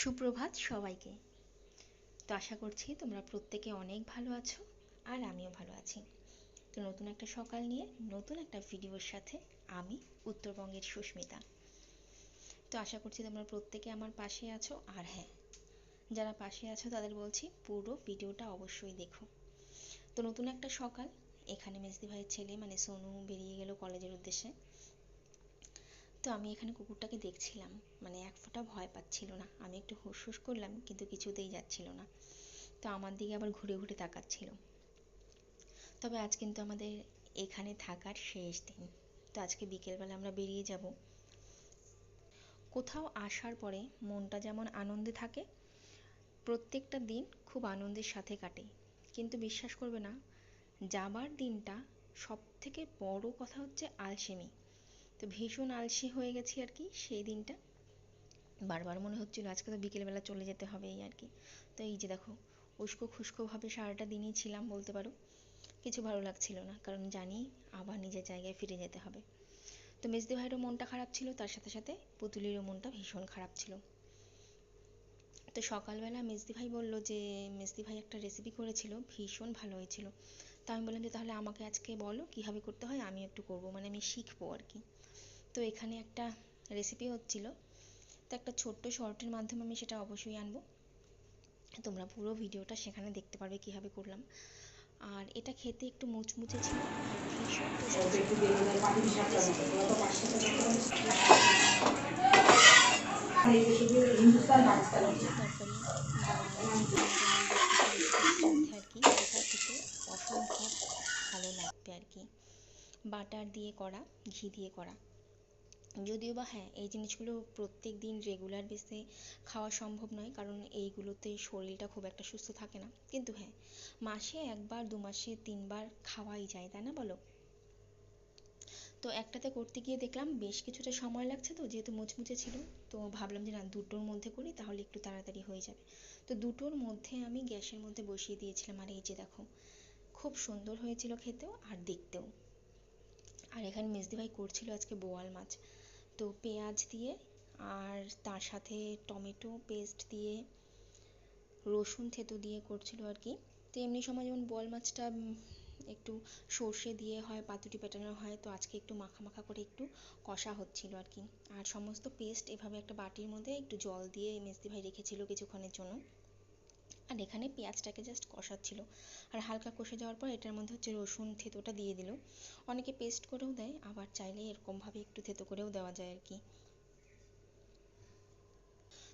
সুপ্রভাত সবাইকে। তো আশা করছি তোমরা প্রত্যেকে অনেক ভালো আছো আর আমিও ভালো আছি। তো নতুন একটা সকাল নিয়ে নতুন একটা ভিডিওর সাথে আমি উত্তরবঙ্গের সুস্মিতা। তো আশা করছি তোমরা প্রত্যেকে আমার পাশে আছো আর হ্যাঁ যারা পাশে আছো তাদের বলছি পুরো ভিডিওটা অবশ্যই দেখো। তো নতুন একটা সকাল, এখানে মেজদি ভাইয়ের ছেলে মানে সোনু বেরিয়ে গেল কলেজের উদ্দেশ্যে। তো আমি এখানে কুকুরটাকে দেখছিলাম। মানে এক ফোঁটা ভয় পাচ্ছিল না। আমি একটু হুস হুস করলাম, কিন্তু কিছুতেই যাচ্ছিল না। তো আমার দিকে আবার ঘুরে ঘুরে তাকাচ্ছিল। তবে আজ কিন্তু আমাদের এখানে থাকার শেষ দিন। তো আজকে বিকেলবেলা আমরা বেরিয়ে যাব। কোথাও আসার পরে মনটা যেমন আনন্দে থাকে, প্রত্যেকটা দিন খুব আনন্দের সাথে কাটে। কিন্তু বিশ্বাস করবে না, যাবার দিনটা সব থেকে বড় কথা হচ্ছে আলসেমি। তো ভীষণ আলসে হয়ে গেছি আর কি সেই দিনটা। বারবার মনে হচ্ছিল আজকে তো বিকেলবেলা চলে যেতে হবে এই আর কি। তো এই যে দেখো, উস্কো খুস্কোভাবে সারাটা দিনই ছিলাম বলতে পারো। কিছু ভালো লাগছিল না, কারণ জানি আবার নিজের জায়গায় ফিরে যেতে হবে। তো মেজদি ভাইয়েরও মনটা খারাপ ছিল, তার সাথে সাথে পুতুলিরও মনটা ভীষণ খারাপ ছিল। তো সকালবেলা মেজদি ভাই বলল যে, মেজদি ভাই একটা রেসিপি করেছিল, ভীষণ ভালো হয়েছিল। তো আমি বললাম যে, তাহলে আমাকে আজকে বলো, কীভাবে করতে হয়? আমি একটু করব। মানে আমি শিখব আর কি। তো এখানে একটা রেসিপি হচ্ছিল। তো একটা ছোট্ট শর্টের মাধ্যমে আমি সেটা অবশ্যই আনব। তোমরা পুরো ভিডিওটা সেখানে দেখতে পারবে কীভাবে করলাম। আর এটা খেতে একটু মুচমুচে ছিল, আর কি ভালো লাগবে আর কি বাটার দিয়ে করা, ঘি দিয়ে করা। যদিও বা হ্যাঁ এই জিনিসগুলো প্রত্যেক দিন রেগুলার বেসে খাওয়া সম্ভব নয়, কারণ এইগুলোতে শরীরটা খুব একটা সুস্থ থাকে না। কিন্তু হ্যাঁ মাসে একবার, দু মাসে তিনবার খাওয়াই যায়, তাই না বলো? তো একটাতে করতে গিয়ে দেখলাম বেশ কিছুটা সময় লাগছে তো, যেহেতু মুচমুচে ছিল, তো ভাবলাম যে না, দুটোর মধ্যে করি, তাহলে একটু তাড়াতাড়ি হয়ে যাবে। তো দুটোর মধ্যে আমি গ্যাসের মধ্যে বসিয়ে দিয়েছিলাম, আর এই যে দেখো, খুব সুন্দর হয়েছিল খেতেও আর দেখতেও। আর এখানে মেজদি ভাই করছিল আজকে বোয়াল মাছ। তো পেঁয়াজ দিয়ে আর তার সাথে টমেটো পেস্ট দিয়ে রসুন থেতো দিয়ে করছিল আর কি। তো এমনি সময় যেমন বোয়াল মাছটা একটু সর্ষে দিয়ে হয় পাতুরি পেটানো হয়, তো আজকে একটু মাখা মাখা করে একটু কষা হচ্ছিল আর কি। আর সমস্ত পেস্ট এভাবে একটা বাটির মধ্যে একটু জল দিয়ে মেজদি ভাই রেখেছিল কিছুক্ষণের জন্য। আর এখানে পেঁয়াজটাকে জাস্ট কষাচ্ছিল। আর হালকা কষে যাওয়ার পর এটার মধ্যে হচ্ছে রসুন থেতোটা দিয়ে দিল। অনেকে পেস্ট করেও দেয়, আবার চাইলে এরকমভাবে একটু থেতো করেও দেওয়া যায় আর কি।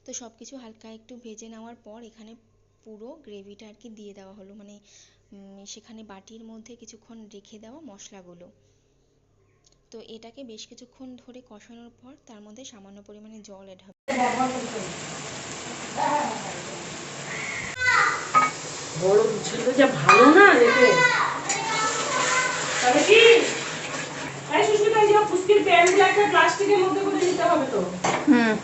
তো সব কিছু হালকা একটু ভেজে নেওয়ার পর এখানে পুরো গ্রেভিটা আর কি দিয়ে দেওয়া হলো। মানে সেখানে বাটির মধ্যে কিছুক্ষণ রেখে দেওয়া মশলাগুলো। তো এটাকে বেশ কিছুক্ষণ ধরে কষানোর পর তার মধ্যে সামান্য পরিমাণে জল অ্যাড হবে। বড় ছিল যা ভালো না দেখে। তবে কি? এই সুস্মিতা এই যে পুষ্কির প্যান্টগুলো একটা প্লাস্টিকের মধ্যে করে নিতে হবে তো। হুম।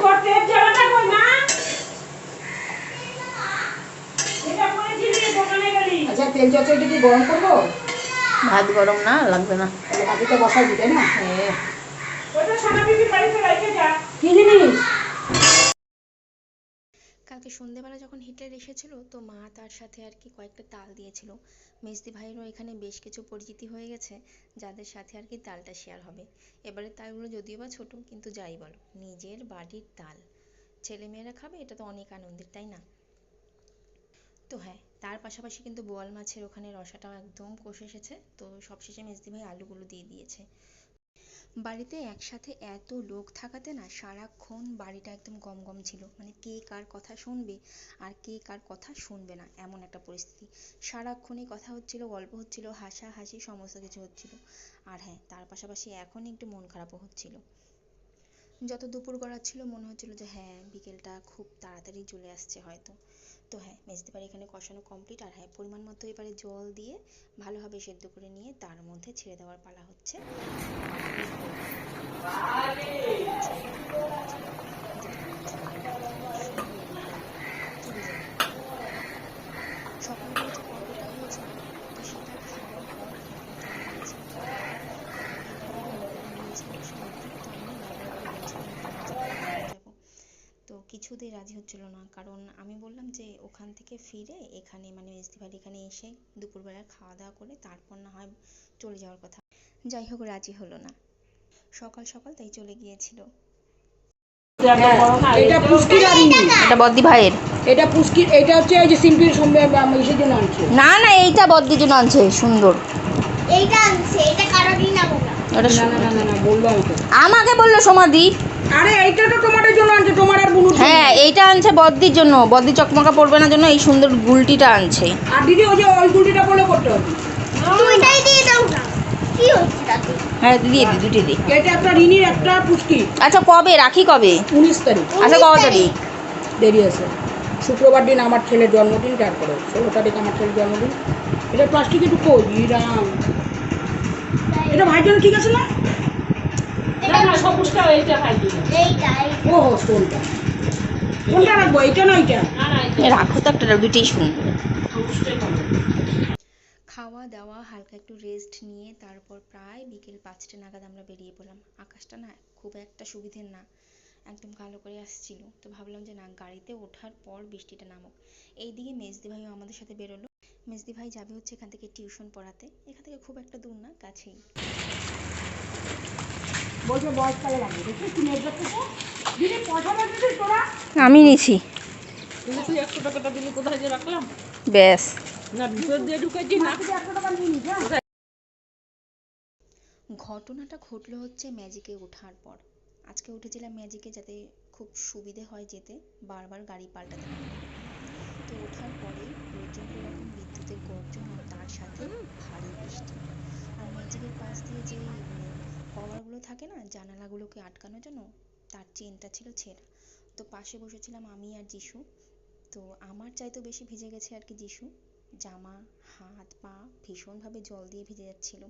তোর টেপ জামাটা কই মা। এটা পরেছিলি দোকানে গেলি। আচ্ছা তেল চচ্চড়িটা কি গরম করব? ভাত গরম না লাগবে না। তাহলে ভাতিটা বসাই দিতে না? ওটা সোনা বিবির বাড়িতে রেখে যা। কি জিনিস? কালকে সন্ধেবেলা যখন হিটলার এসেছিল, তো মা তার সাথে আর কি কয়েকটা তাল দিয়েছিল। মেজদি ভাইয়েরও এখানে বেশ কিছু পরিচিতি হয়ে গেছে, যাদের সাথে আর কি তালটা শেয়ার হবে। এবারে তালগুলো যদিও বা ছোট, কিন্তু যাই বলো, নিজের বাড়ির তাল। ছেলেমেয়েরা খাবে, এটা তো অনেক আনন্দের, তাই না? তো হ্যাঁ তার পাশাপাশি কিন্তু বোয়াল মাছের ওখানে রসাটাও একদম কষে এসেছে। তো সবশেষে মেজদি ভাই আলুগুলো দিয়ে দিয়েছে। বাড়িতে একসাথে এত লোক থাকাতে না সারাক্ষণ বাড়িটা একদম গম গম ছিল। মানে কে কার কথা শুনবে আর কে কার কথা শুনবে না, এমন একটা পরিস্থিতি। সারাক্ষণই কথা হচ্ছিল, গল্প হচ্ছিল, হাসাহাসি, সমস্ত কিছু হচ্ছিল। আর হ্যাঁ তার পাশাপাশি এখন একটু মন খারাপও হচ্ছিল। যত দুপুর গড়াচ্ছিল, মনে হচ্ছিল যে হ্যাঁ বিকেলটা খুব তাড়াতাড়ি চলে আসছে হয়তো। তো হ্যাঁ মেজদি বাড়ি এখানে কষানো কমপ্লিট আর হ্যাঁ পরিমাণ মতো এবারে জল দিয়ে ভালোভাবে সেদ্ধ করে নিয়ে তার মধ্যে ছেড়ে দেওয়ার পালা হচ্ছে। পর কিছুতেই রাজি হচ্ছিল না, কারণ যে ওখান থেকে ফিরে এখানে মানে মেজদিভাইয়ের এখানে এসে দুপুরবেলা খাওয়া দাওয়া করে তারপর না হয় চলে যাওয়ার কথা। যাই হোক রাজি হলো না। সকাল সকাল তাই চলে গিয়েছিল। এটা পুষ্কির এটা বদ্দি ভাইয়ের। এটা পুষ্কির এটা হচ্ছে এই যে শিল্পীর সঙ্গে ইসের জন্য আনছে। না না এইটা বদ্দির জন্য আনছে সুন্দর। এইটা আনছে এটা কারোরই না। বলা ওটা না না না না না বলল আমাকে। আমাকে বলল সমাধি আরে এইটা তো তোমাদের জন্য আনছে তোমার আর বুনুর হ্যাঁ এইটা আনছে বদ্দির জন্য। বদ্দি চকমকা পড়বে না জন্য এই সুন্দর গুলটিটা আনছে। আর দিদি ওই যে ওই গুলটিটা বলে করতে হবে। দুইটাই দিয়ে দাও না। কি হচ্ছে তাতে হ্যাঁ দিয়ে দি দুটি দি। এটা একটা রিনির একটা আচ্ছা কবে? রাখি কবে? উনিশ তারিখ। আচ্ছা তারিখ। দেরি আছে। শুক্রবার দিন আমার ছেলের জন্মদিন তারপরে ষোলো তারিখ আমার ছেলের জন্মদিন। এটা প্লাস্টিক একটু কই রাম এটা ভাইয়ের জন্য ঠিক আছে না? না না সবুজটা এইটা খাই দিলাম এইটা এইটা ও হো স্টোনটা কোনটা রাখব? এইটা না এইটা না না এ রাখো তো একটা দুটোই সুন্দর খাওয়া দাওয়া হালকা একটু রেস্ট নিয়ে তারপর প্রায় বিকেল পাঁচটা নাগাদ আমরা বেরিয়ে পড়লাম। আকাশটা না খুব একটা সুবিধের না একদম কালো করে আসছিল। তো ভাবলাম যে না গাড়িতে ওঠার পর বৃষ্টিটা নামুক। এইদিকে মেজদি ভাইও আমাদের সাথে বেরোলো। মেজদি ভাই যাবে হচ্ছে এখান থেকে টিউশন পড়াতে। এখান থেকে খুব একটা দূর না কাছেই। বলছে বয়সকালে লাগবে দেখি তুমি এটা থেকে? দিদি পয়সা দিদি তোরা। আমি নিছি। তুই একশো টাকাটা দিলি কোথায় যে রাখলাম? ব্যাস। না ভিতর দিয়ে ঢুকেছি না। একশো টাকা নিয়ে নিস হ্যাঁ? ঘটনাটা ঘটলো হচ্ছে ম্যাজিকে ওঠার পর। আজকে উঠেছিলাম ম্যাজিকে যাতে খুব সুবিধে হয় যেতে বারবার গাড়ি পাল্টাতে। না হয়। তো ওঠার পরে প্রচণ্ড রকম বিদ্যুতের গর্জন আর তার সাথে ভারী বৃষ্টি। আর ম্যাজিকের পাশ দিয়ে যে কভারগুলো থাকে না, জানালাগুলোকে আটকানোর জন্য তার চেনটা ছিল ছেঁড়া। তো পাশে বসেছিলাম আমি আর যিশু। তো আমার চাইতেও বেশি ভিজে গেছে আর কি যিশু। জামা, হাত, পা ভীষণভাবে জল দিয়ে ভিজে যাচ্ছিল।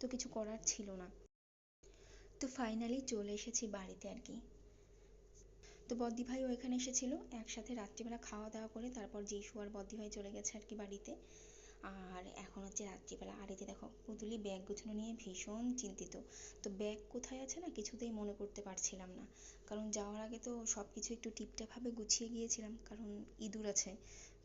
তো কিছু করার ছিল না। তো ফাইনালি চলে এসেছি বাড়িতে আর কি। তো বদ্দি ভাইও এখানে এসেছিল, একসাথে রাত্রিবেলা খাওয়া দাওয়া করে তারপর যিশু আর বদ্দি ভাই চলে গেছে আর কি বাড়িতে। আর এখন হচ্ছে রাত্রিবেলা। আর এই যে দেখো, পুতুলি ব্যাগ গুছানো নিয়ে ভীষণ চিন্তিত। তো ব্যাগ কোথায় আছে না কিছুতেই মনে করতে পারছিলাম না। কারণ যাওয়ার আগে তো সব কিছু একটু টিপটাপভাবে গুছিয়ে গিয়েছিলাম, কারণ ইঁদুর আছে।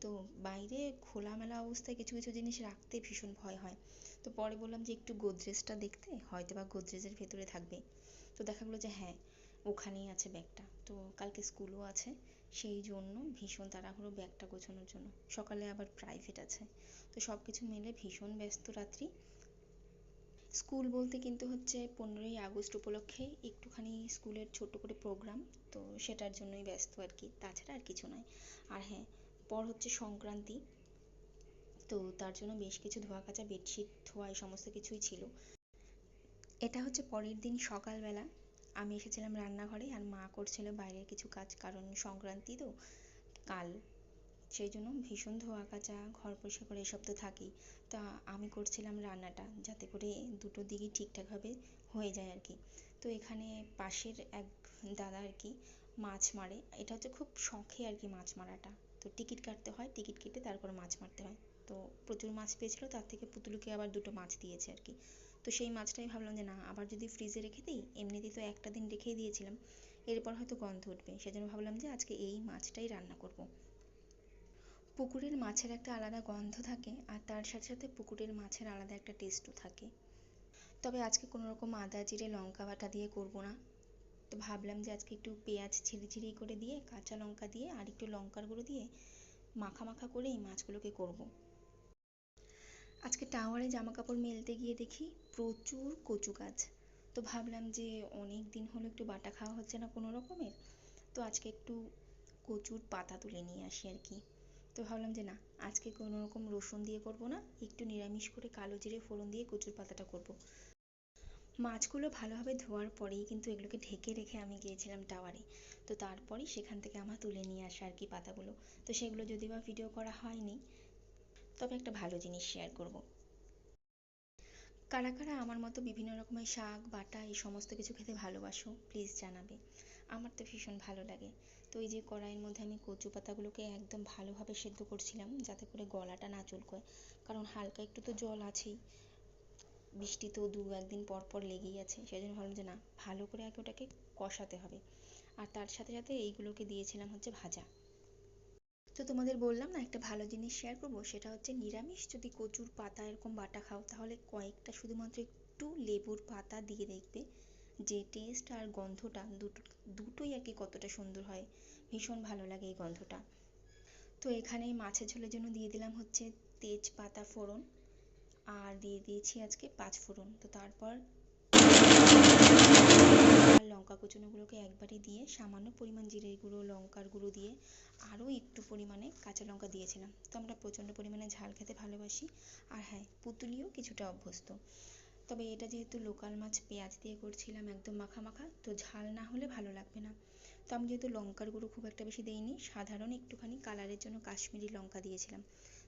তো বাইরে খোলামেলা অবস্থায় কিছু কিছু জিনিস রাখতে ভীষণ ভয় হয়। তো পরে বললাম যে একটু গোদরেজটা দেখতে হয়তো বা গোদরেজের ভেতরে থাকবে। তো দেখা গেলো যে হ্যাঁ ওখানেই আছে ব্যাগটা তো কালকে স্কুলও আছে। সেই জন্য ভীষণ তাড়াহুড়ো ব্যাগটা গোছানোর জন্য। সকালে আবার প্রাইভেট আছে। তো সব কিছু মিলে ভীষণ ব্যস্ত রাত্রি। স্কুল বলতে কিন্তু হচ্ছে পনেরোই আগস্ট উপলক্ষে একটুখানি স্কুলের ছোট্ট করে প্রোগ্রাম তো সেটার জন্যই ব্যস্ত আর কি। তাছাড়া আর কিছু নয়। আর হ্যাঁ পর হচ্ছে সংক্রান্তি, তো তার জন্য বেশ কিছু ধোয়া কাচা বেডশিট ধোয়া, এই সমস্ত কিছুই ছিল। এটা হচ্ছে পরের দিন সকালবেলা। আমি এসেছিলাম রান্নাঘরে আর মা করছিল বাইরের কিছু কাজ, কারণ সংক্রান্তি তো কাল। সেই জন্য ভীষণ ধোয়া কাচা, ঘর পরিষ্কার করে এসব তো থাকেই। তা আমি করছিলাম রান্নাটা, যাতে করে দুটো দিকই ঠিকঠাকভাবে হয়ে যায় আর কি। তো এখানে পাশের এক দাদা আর কি মাছ মারে। এটা হচ্ছে খুব শখে আর কি মাছ মারাটা। তো টিকিট কাটতে হয়, টিকিট কেটে তারপর মাছ মারতে হয়। তো প্রচুর মাছ পেয়েছিল, তার থেকে পুতুলুকে আবার দুটো মাছ দিয়েছে আর কি। তো সেই মাছটাই ভাবলাম যে না, আবার যদি ফ্রিজে রেখে দিই, এমনিতেই তো একটা দিন রেখেই দিয়েছিলাম, এরপর হয়তো গন্ধ উঠবে। সেজন্য ভাবলাম যে আজকে এই মাছটাই রান্না করব। পুকুরের মাছের একটা আলাদা গন্ধ থাকে, আর তার সাথে সাথে পুকুরের মাছের আলাদা একটা টেস্টও থাকে। তবে আজকে কোনো রকম আদা, জিরে, লঙ্কা বাটা দিয়ে করব না। তো ভাবলাম যে আজকে একটু পেঁয়াজ ঝিরি করে দিয়ে, কাঁচা লঙ্কা দিয়ে, আর একটু লঙ্কার গুঁড়ো দিয়ে মাখা মাখা করে এই মাছগুলোকে করব। আজকে টাওয়ারে জামা কাপড় মেলতে গিয়ে দেখি প্রচুর কচু গাছ। তো ভাবলাম যে অনেক দিন হলো একটু বাটা খাওয়া হচ্ছে না কোনো রকমের। তো আজকে একটু কচুর পাতা তুলে নিয়ে আসি আর কি। তো ভাবলাম যে না, আজকে কোনো রকম রসুন দিয়ে করব না, একটু নিরামিষ করে কালো জিরে ফোড়ন দিয়ে কচুর পাতাটা করব। মাছগুলো ভালোভাবে ধোয়ার পরেই কিন্তু এগুলোকে ঢেকে রেখে আমি গিয়েছিলাম টাওয়ারে। তো তারপরেই সেখান থেকে আমার তুলে নিয়ে আসা আর কি পাতাগুলো। তো সেগুলো যদি বা ভিডিও করা হয়নি তবে একটা ভালো জিনিস শেয়ার করব। কারা কারা আমার মতো বিভিন্ন রকমের শাক, বাটা এই সমস্ত কিছু খেতে ভালোবাসো প্লিজ জানাবে। আমার তো ভীষণ ভালো লাগে। তো এই যে কড়াইয়ের মধ্যে আমি কচু পাতাগুলোকে একদম ভালোভাবে সেদ্ধ করছিলাম, যাতে করে গলাটা না চুলকোয়। কারণ হালকা একটু তো জল আছেই। বৃষ্টি তো দু একদিন পর পর লেগেই আছে সেই জন্য ভাবলাম যে না, ভালো করে আগে ওটাকে কষাতে হবে। আর তার সাথে সাথে এইগুলোকে দিয়েছিলাম হচ্ছে ভাজা। তো তোমাদের বললাম না, একটা ভালো জিনিস শেয়ার করব, সেটা হচ্ছে নিরামিষ যদি কচুর পাতা এরকম বাটা খাও, তাহলে কয়েকটা শুধুমাত্র একটু লেবুর পাতা দিয়ে দেখবে যে টেস্ট আর গন্ধটা দুটো, দুটোই আর কি কতটা সুন্দর হয়। ভীষণ ভালো লাগে এই গন্ধটা। তো এখানে মাছের ঝোলের জন্য দিয়ে দিলাম হচ্ছে তেজপাতা ফোড়ন, আর দিয়ে দিয়েছি আজকে পাঁচ ফোড়ন। তো তারপর আর লঙ্কা কুচনোগুলোকে একবারে দিয়ে, সামান্য পরিমাণ জিরে গুঁড়ো, লঙ্কার গুঁড়ো দিয়ে আরও একটু পরিমাণে কাঁচা লঙ্কা দিয়েছিলাম। তো আমরা প্রচণ্ড পরিমাণে ঝাল খেতে ভালোবাসি। আর হ্যাঁ পুতুলিও কিছুটা অভ্যস্ত। তবে এটা যেহেতু লোকাল মাছ, পেঁয়াজ দিয়ে করছিলাম একদম মাখা মাখা, তো ঝাল না হলে ভালো লাগবে না। তো আমি যেহেতু লঙ্কার গুঁড়ো খুব একটা বেশি দেইনি, সাধারণ একটুখানি কালারের জন্য কাশ্মীরি লঙ্কা দিয়েছিলাম।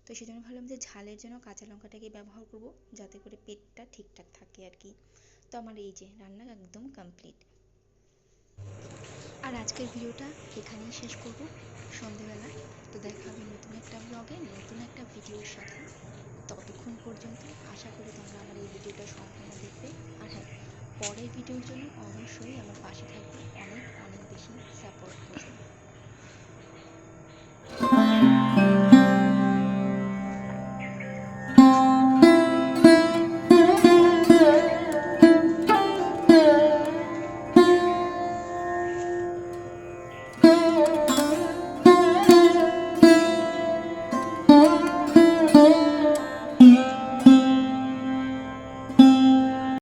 তো সেজন্য ভাবলাম যে ঝালের জন্য কাঁচা লঙ্কাটাকে ব্যবহার করব, যাতে করে পেটটা ঠিকঠাক থাকে আর কি। তো আমার এই যে রান্না একদম কমপ্লিট আর আজকের ভিডিওটা এখানেই শেষ করব। সন্ধেবেলা, তো দেখা হবে নতুন একটা ব্লগে নতুন একটা ভিডিওর সাথে। ততক্ষণ পর্যন্ত আশা করি তোমরা আমার এই ভিডিওটা সম্পূর্ণ দেখবে। আর হ্যাঁ পরের ভিডিওর জন্য অবশ্যই আমার পাশে থাকবে। অনেক অনেক বেশি সাপোর্ট করবে।